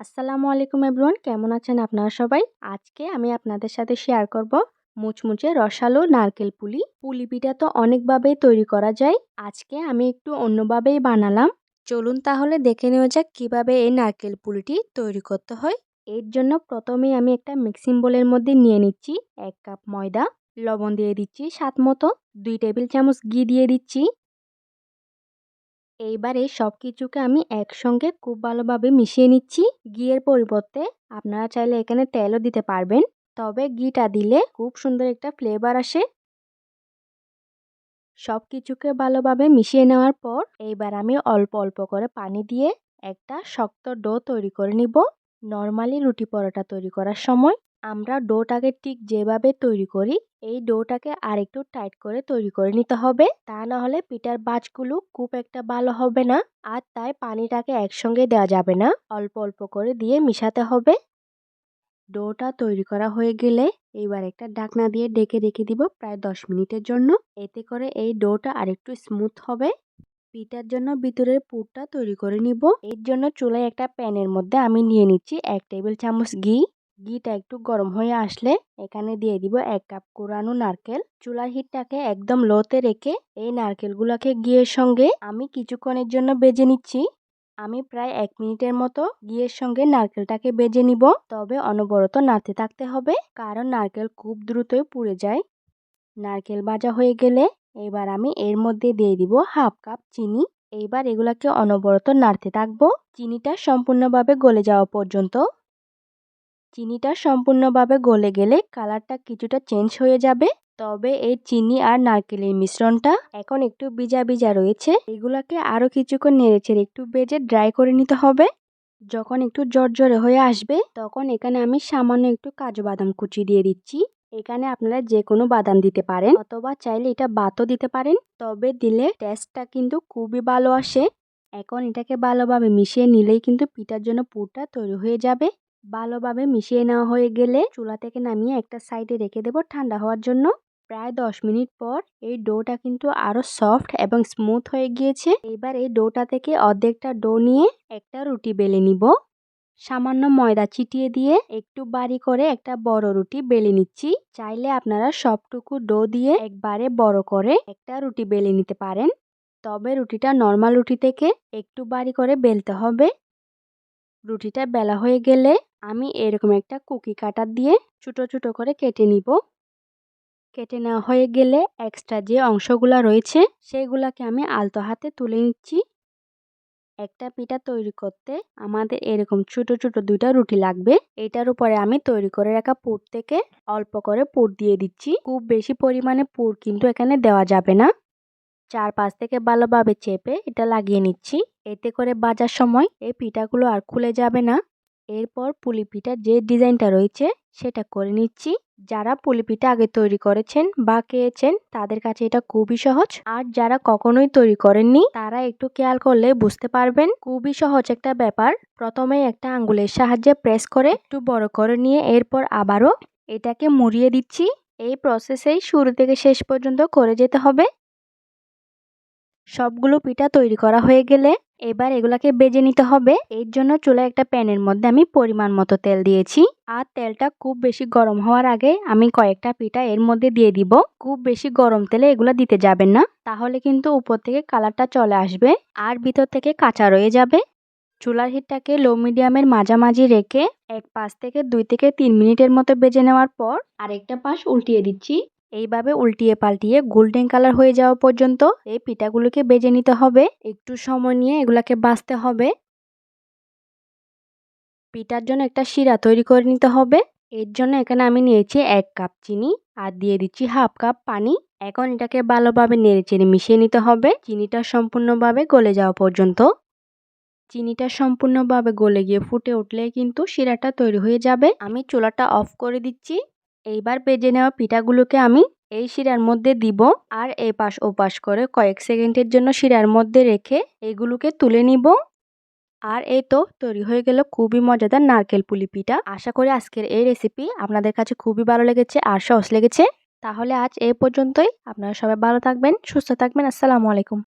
আসসালামু আলাইকুম এভরিওয়ান, কেমন আছেন আপনারা সবাই? আজকে আমি আপনাদের সাথে শেয়ার করব মুচমুচে রসালো নারকেল পুলি। পুলি পিঠা তো অনেকভাবেই তৈরি করা যায়। আজকে আমি একটু অন্যভাবেই বানালাম। চলুন তাহলে দেখে নেওয়া যাক কীভাবে এই নারকেল পুলিটি তৈরি করতে হয়। এর জন্য প্রথমেই আমি একটা মিক্সিং বোলের মধ্যে নিয়ে নিচ্ছি এক কাপ ময়দা, লবণ দিয়ে দিচ্ছি স্বাদ মতো, দুই টেবিল চামচ ঘি দিয়ে দিচ্ছি। এইবারে সব কিছুকে আমি একসঙ্গে খুব ভালোভাবে মিশিয়ে নিচ্ছি। ঘিয়ের পরিবর্তে আপনারা চাইলে এখানে তেলও দিতে পারবেন। তবে ঘিটা দিলে খুব সুন্দর একটা ফ্লেভার আসে। সব কিছুকে ভালোভাবে মিশিয়ে নেওয়ার পর এইবার আমি অল্প অল্প করে পানি দিয়ে একটা শক্ত ডো তৈরি করে নিব। নর্মালি রুটি পরোটা তৈরি করার সময়। আমরা ডোটাকে ঠিক যেভাবে তৈরি করি, এই ডোটাকে আরেকটু টাইট করে তৈরি করে নিতে হবে। তা না হলে পিঠার বাজগুলো খুব একটা ভালো হবে না আর তাই পানিটাকে একসঙ্গে দেওয়া যাবে না। অল্প অল্প করে দিয়ে মিশাতে হবে। ডোটা তৈরি করা হয়ে গেলে এইবার একটা ডাকনা দিয়ে ডেকে রেখে দিব প্রায় দশ মিনিটের জন্য। এতে করে এই ডোটা আরেকটু স্মুথ হবে। পিঠার জন্য ভিতরের পুরটা তৈরি করে নিব। এর জন্য চুলায় একটা প্যানের মধ্যে আমি নিয়ে নিচ্ছি এক টেবিল চামচ ঘি। ঘিটা একটু গরম হয়ে আসলে এখানে দিয়ে দিব এক কাপ কোরানো নারকেল। চুলার হিটটাকে একদম লোতে রেখে এই নারকেলগুলোকে ঘিয়ের সঙ্গে আমি কিছুক্ষণের জন্য বেজে নিচ্ছি। আমি প্রায় এক মিনিটের মতো ঘিয়ের সঙ্গে নারকেলটাকে বেজে নিব। তবে অনবরত নাড়তে থাকতে হবে, কারণ নারকেল খুব দ্রুতই পুড়ে যায়। নারকেল ভাজা হয়ে গেলে এবার আমি এর মধ্যে দিয়ে দিব হাফ কাপ চিনি। এইবার এগুলাকে অনবরত নাড়তে থাকব। চিনিটা সম্পূর্ণভাবে গলে যাওয়া পর্যন্ত চিনিটা সম্পূর্ণভাবে গলে গেলে কালারটা কিছুটা চেঞ্জ হয়ে যাবে। তবে এই চিনি আর নারকেলের মিশ্রণটা এখন একটু ভিজা ভিজা রয়েছে। এগুলাকে আরও কিছুক্ষণ নেড়েচেড়ে একটু বেজে ড্রাই করে নিতে হবে। যখন একটু জর্জরে হয়ে আসবে, তখন এখানে আমি সামান্য একটু কাজু বাদাম কুচি দিয়ে দিচ্ছি। এখানে আপনারা যে কোনো বাদাম দিতে পারেন অথবা চাইলে এটা বাতও দিতে পারেন। তবে দিলে টেস্টটা কিন্তু খুবই ভালো আসে। এখন এটাকে ভালোভাবে মিশিয়ে নিলেই কিন্তু পিঠার জন্য পুরটা তৈরি হয়ে যাবে। ভালোভাবে মিশিয়ে নেওয়া হয়ে গেলে চুলা থেকে নামিয়ে একটা সাইডে রেখে দেবো ঠান্ডা হওয়ার জন্য। প্রায় দশ মিনিট পর এই ডোটা কিন্তু আরও সফট এবং স্মুথ হয়ে গিয়েছে। এবার এই ডোটা থেকে অর্ধেকটা ডো নিয়ে একটা রুটি বেলে নিব। সামান্য ময়দা চিটিয়ে দিয়ে একটু বাড়ি করে একটা বড় রুটি বেলে নিচ্ছি। চাইলে আপনারা সবটুকু ডো দিয়ে একবারে বড় করে একটা রুটি বেলে নিতে পারেন। তবে রুটিটা নর্মাল রুটি থেকে একটু বাড়ি করে বেলতে হবে। রুটিটা বেলা হয়ে গেলে আমি এরকম একটা কুকি কাটার দিয়ে ছোটো ছোটো করে কেটে নিব। কেটে নেওয়া হয়ে গেলে এক্সট্রা যে অংশগুলো রয়েছে, সেগুলোকে আমি আলতো হাতে তুলে নিচ্ছি। একটা পিঠা তৈরি করতে আমাদের এরকম ছোট ছোট দুইটা রুটি লাগবে। এটার উপরে আমি তৈরি করে রাখা পুর থেকে অল্প করে পুর দিয়ে দিচ্ছি। খুব বেশি পরিমাণে পুর কিন্তু এখানে দেওয়া যাবে না। চার পাঁচ থেকে ভালোভাবে চেপে এটা লাগিয়ে নিচ্ছি। এতে করে বাজার সময় এই পিঠাগুলো আর খুলে যাবে না। এরপর পুলি পিঠার যে ডিজাইনটা রয়েছে, সেটা করে নিচ্ছি। যারা পুলি পিঠা আগে তৈরি করেছেন বা খেয়েছেন, তাদের কাছে এটা খুবই সহজ। আর যারা কখনোই তৈরি করেননি, তারা একটু খেয়াল করলে বুঝতে পারবেন। খুবই সহজ একটা ব্যাপার। প্রথমে একটা আঙ্গুলের সাহায্যে প্রেস করে একটু বড় করে নিয়ে এরপর আবারও এটাকে মুড়িয়ে দিচ্ছি। এই প্রসেসেই শুরু থেকে শেষ পর্যন্ত করে যেতে হবে। সবগুলো পিঠা তৈরি করা হয়ে গেলে এবার এগুলাকে বেজে নিতে হবে। এর জন্য চুলা একটা প্যানের মধ্যে আমি পরিমাণ মতো তেল দিয়েছি। আর তেলটা খুব বেশি গরম হওয়ার আগে আমি কয়েকটা পিঠা এর মধ্যে দিয়ে দিব। খুব বেশি গরম তেলে এগুলো দিতে যাবেন না। তাহলে কিন্তু উপর থেকে কালারটা চলে আসবে আর ভিতর থেকে কাঁচা রয়ে যাবে। চুলার হিটটাকে লো মিডিয়ামের মাঝামাঝি রেখে এক পাশ থেকে দুই থেকে তিন মিনিটের মতো বেজে নেওয়ার পর আরেকটা পাশ উল্টিয়ে দিচ্ছি। এইভাবে উল্টিয়ে পাল্টিয়ে গোল্ডেন কালার হয়ে যাওয়া পর্যন্ত এই পিঠাগুলোকে বেজে নিতে হবে। একটু সময় নিয়ে এগুলাকে বাছতে হবে। পিঠার জন্য একটা শিরা তৈরি করে নিতে হবে। এর জন্য এখানে আমি নিয়েছি এক কাপ চিনি আর দিয়ে দিচ্ছি হাফ কাপ পানি। এখন এটাকে ভালোভাবে নেড়ে চেড়ে মিশিয়ে নিতে হবে। চিনিটা সম্পূর্ণভাবে গলে যাওয়া পর্যন্ত। চিনিটা সম্পূর্ণভাবে গলে গিয়ে ফুটে উঠলে কিন্তু শিরাটা তৈরি হয়ে যাবে। আমি চুলাটা অফ করে দিচ্ছি। এইবার বেজে নেওয়া পিঠাগুলোকে আমি এই শিরার মধ্যে দিব আর এই পাশ ও পাশ করে কয়েক সেকেন্ডের জন্য শিরার মধ্যে রেখে এগুলোকে তুলে নিব। আর এই তো তৈরি হয়ে গেল খুবই মজাদার নারকেল পুলি পিঠা। আশা করি আজকের এই রেসিপি আপনাদের কাছে খুবই ভালো লেগেছে আর সহজ লেগেছে। তাহলে আজ এই পর্যন্তই। আপনারা সবাই ভালো থাকবেন, সুস্থ থাকবেন। আসসালামু আলাইকুম।